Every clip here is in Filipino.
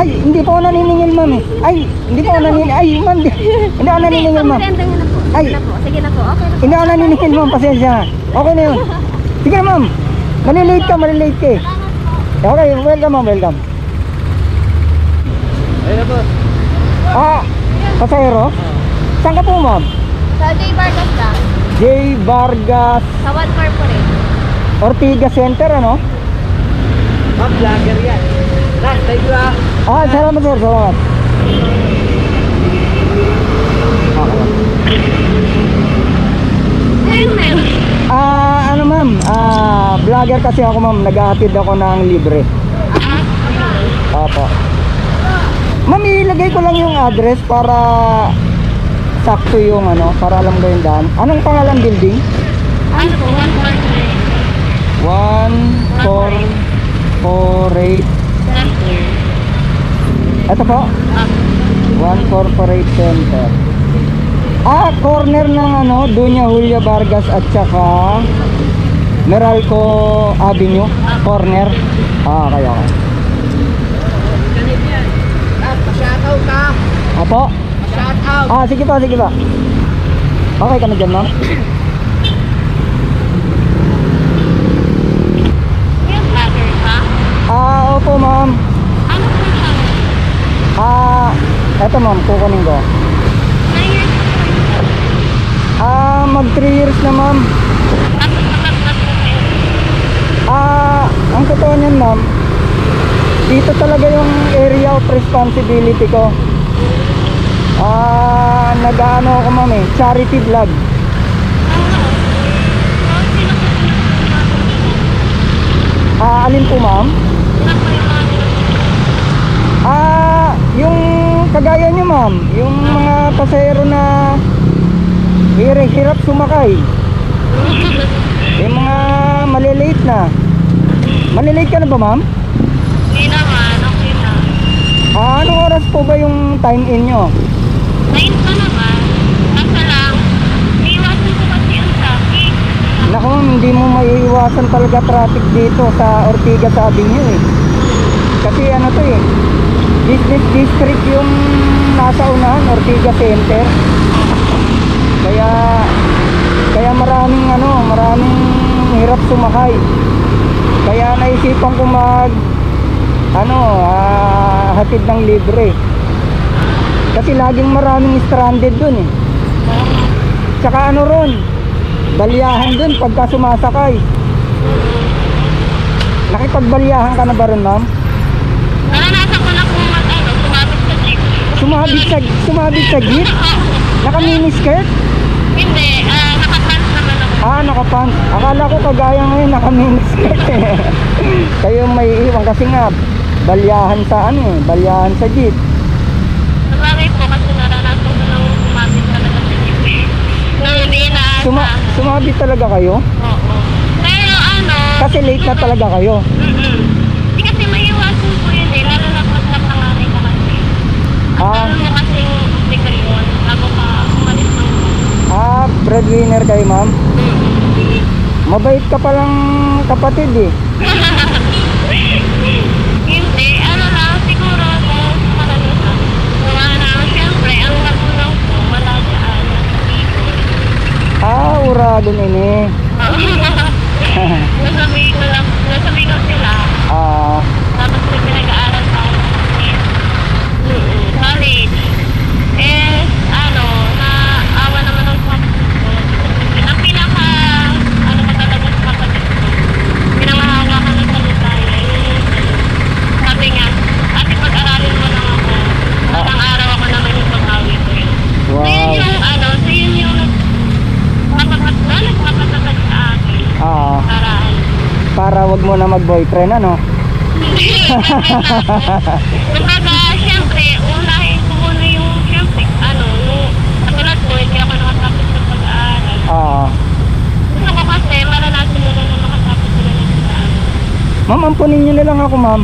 Ay, hindi po ako naniningil, ma'am. eh. Ay, hindi po ako naniningil. Ay, ma'am, di- hindi ako naniningil, ma'am. Na po. Ay. Sige na po. Sige na po. Okay na po. Hindi ako naniningil, ma'am. Pasensya. Okay na yun. Sige na, ma'am. Malilate ka, malilate ka eh. Okay, welcome, ma'am. Welcome. Ayun po. Ah, pasahero? Saan ka po, ma'am? Sa J. Vargas lang. J. Vargas Sa One Corporate. Ortiga Center, ano? Ma'am, vlogger yan. Last, thank you ah. Ah, salamat sir, salamat. Ah, ah ano ma'am? Ah, vlogger kasi ako ma'am. Naghahatid ako ng libre. Opo. Ma'am, ilagay ko lang yung address para sakto yung ano, para alam ko yung daan. Anong pangalan building? Ano po? 148. 148. Ito po, One Corporate Center. Ah, corner ng ano, Dunya Julia Vargas at saka Meralco Avenue, corner. Ah, okay, okay. Ah, pa-shoutout ka. Apo? Pa-shoutout. Ah, sige pa, sige pa. Okay ka na dyan, ma'am? Yung vlogger ka? Ah, opo, ma'am. Ano po siya? Ah, eto ma'am, kukunin ko. Ah, mag 3 years na, ma'am. Ah, ang totoo niyan, ma'am, dito talaga yung area of responsibility ko. Ah, nag-ano ako, ma'am, eh, charity vlog. Ah, alin po, ma'am? Sino po yung mga Ah, yung kagaya niyo, ma'am, yung mga pasahero na hirap sumakay. Yung mga malilate na. Malilate ka na ba, ma'am? Hindi naman, okay na. Ah, anong oras po ba yung time in nyo? Nine pa naman. Kaso lang, iiwasan ko kasi yung traffic. Naku, hindi mo maiiwasan talaga traffic dito sa Ortigas Avenue eh. Kasi ano to eh, business district yung nasa unahan, Ortigas Center. Kaya, kaya maraming ano, maraming hirap sumakay. Kaya naisipan ko mag, ano, ah, hatid ng libre. Kasi laging maraming stranded dun eh. Tsaka ano ron, balyahan dun pagka sumasakay. Nakipagbalyahan ka na ba ron, ma'am? Naranasan ko na kung mag, ano, sumabit sa jeep. Sumabit sa, sumabit sa jeep? Naka miniskirt? Hindi, ah, nakapants naman ako. Ah, nakapants. Akala ko kagaya ngayon naka miniskirt eh. Kayo may iwan kasi nga, balyahan sa ano eh, balyahan sa jeep. Sabagay po kasi naranasan ko nang sumabit talaga sa jeep eh. Nung hindi na Suma, sumabit talaga kayo? Oo. Pero ano, Kasi late na talaga kayo. mm Hindi kasi maiwasan po yun eh, lalo na pag napanganay ka kasi. Ang Ah. ah. mo kasing obligasyon bago ka umalis ng Ah, breadwinner kayo, ma'am. Mabait ka palang kapatid eh. Hindi, ano lang, siguro kung karanasan. Kung ano, siyempre, ang magulang ko, wala dyan, nasa Bicol. Ah, uragon ini. nasa Bicol lang, nasa Bicol sila. Ah, Tapos may pinag-aaral sa Mm, college. Eh, ano, naawa naman ng kapatid ko. Ang pinaka, ano ba talaga sa kapatid ko, pinangahawa ka ng salita niya, yung, sabi niya, ate pag-aralin mo lang ako, hanggang araw ako naman yung pag-awi ko yun. So yun wow. yung, ano, so yun yung, papapat na, nagpapatagad sa akin. Ah, Para, ano, para wag mo na mag-boyfriend ano? Hindi. Kumbaga, siyempre, unahin ko muna yung, siyempre, ano, nung, katulad ko, hindi ako nakatapos ng pag-aaral. Ah, Gusto ko kasi, maranasan mo na na makatapos ko na ng pag-aaral. ma'am, ampunin niyo na lang ako, ma'am.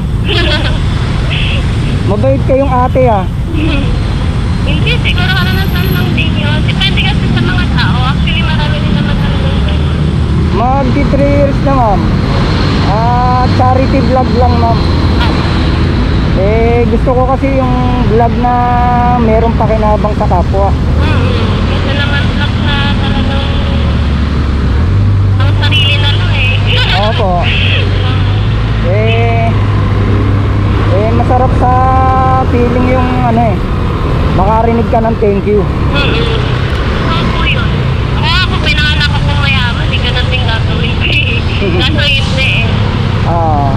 Mabait kayong ate ah. hindi, siguro karanasan lang din yun. Depende kasi sa mga tao. Actually, marami din naman talagang ganun. Magti 3 years na, ma'am. Ah, charity vlog lang, ma'am. Eh, gusto ko kasi yung vlog na meron pakinabang sa kapwa. Mm-mm. Kasi naman vlog na talagang ang sarili na lang eh. Opo. Eh, eh masarap sa feeling yung ano eh, makarinig ka ng thank you. Mm-mm. Oo po yun. Kaya ako pinanganak ako mayaman, hindi ganun din gagawin ko eh. Kaso hindi eh. Ah,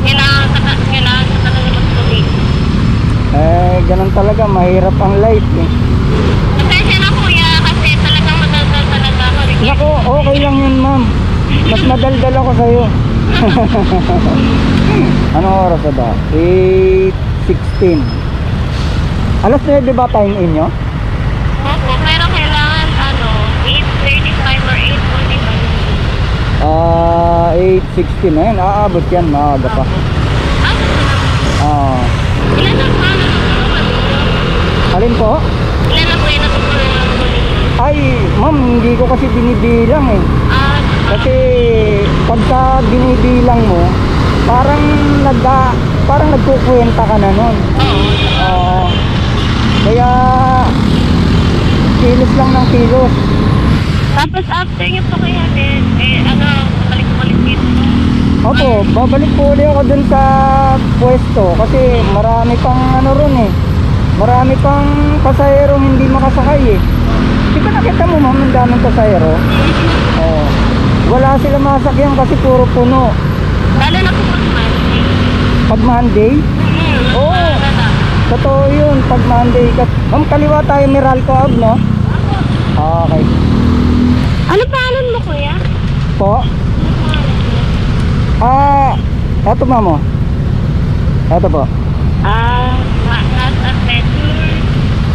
Kailangan ka, kailangan ka talaga magtuloy. Ganun talaga, mahirap ang life eh. Pasensya na kuya, kasi talagang madaldal talaga ako. Nako, okay lang yun ma'am. Mas madaldal ako sa'yo. Anong oras na ba? 8.16 Alas 9 ba time in nyo? Opo, pero kailangan ano, 8.35 or 8.45. Ah, 8.16 na yun. Aabot yan, maaga pa. Ah, gusto na. Ah, Ilan na po ang natutulungan ninyo? alin po? Ilan na po yung natutulungan po ninyo? Ay, ma'am, hindi ko kasi binibilang eh. Ah, Kasi pagka binibilang mo, parang nagda, parang nagkukwenta ka na nun. oo. Oo. kaya kilos lang ng kilos. Tapos after nyo po kaya din, eh ano, balik-balik dito. Opo, babalik po ulit ako dun sa pwesto kasi marami pang ano ron eh. Marami pang pasahero hindi makasakay eh. Di ba nakita mo ma'am ang daming pasahero? Oo. Wala sila masakyan kasi puro puno. Lalo na pag Monday. Pag Monday, Hmm, Oo. na. totoo yun. Pag Monday, ma'am kaliwa tayo Meralco Ave, no? Okay. Ano pangalan mo kuya? Po? Ah, eto ma'am oh. Eto po. Ah, Ma- Nas Adventure.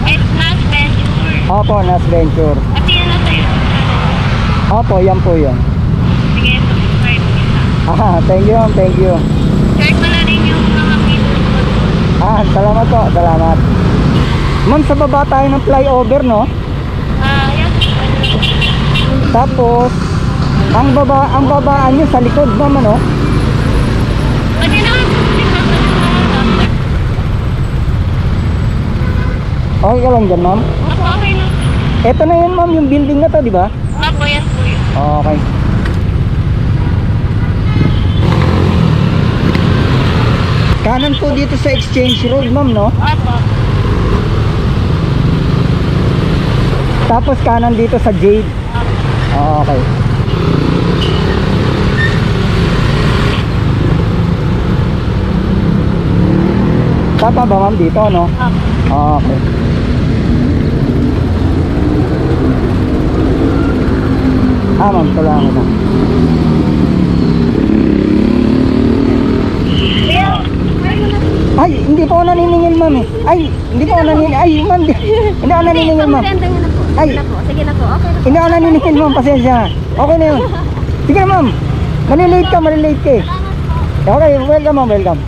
Eh, Nas Venture. Opo, Nas Venture. At yan na sa'yo. Opo, yan po yun. Sige, subscribe kita. Ah, thank you thank you. Share na rin yung mga videos ko. Ah, salamat po, salamat. Ma'am, sa baba tayo ng flyover, no? Ah, yan. Tapos, ang baba, ang babaan nyo sa likod, ma'am, ano? Pwede naman po dito sa mga Okay ka lang dyan, ma'am? Opo, okay lang. Eto na yun, ma'am, yung building na to, di ba? Opo, yan po yun. Okay. Kanan po dito sa Exchange Road, ma'am, no? Opo. Tapos kanan dito sa Jade. Opo. Okay. Tama ba ma'am dito, no? Okay. Ah, ma'am, kailangan ko na. Na. Ay, hindi po ako naniningil, ma'am eh. Ay, hindi po ako naniningil. Ay, ma'am, di- hindi ako naniningil, ma'am. Na po. Ay. Sige na po. Sige na po. Okay na po. Hindi ako naniningil, ma'am. Pasensya. Okay na yun. Sige, ma'am. Malilate ka, malilate ka eh. Salamat po. Okay, welcome, ma'am, welcome.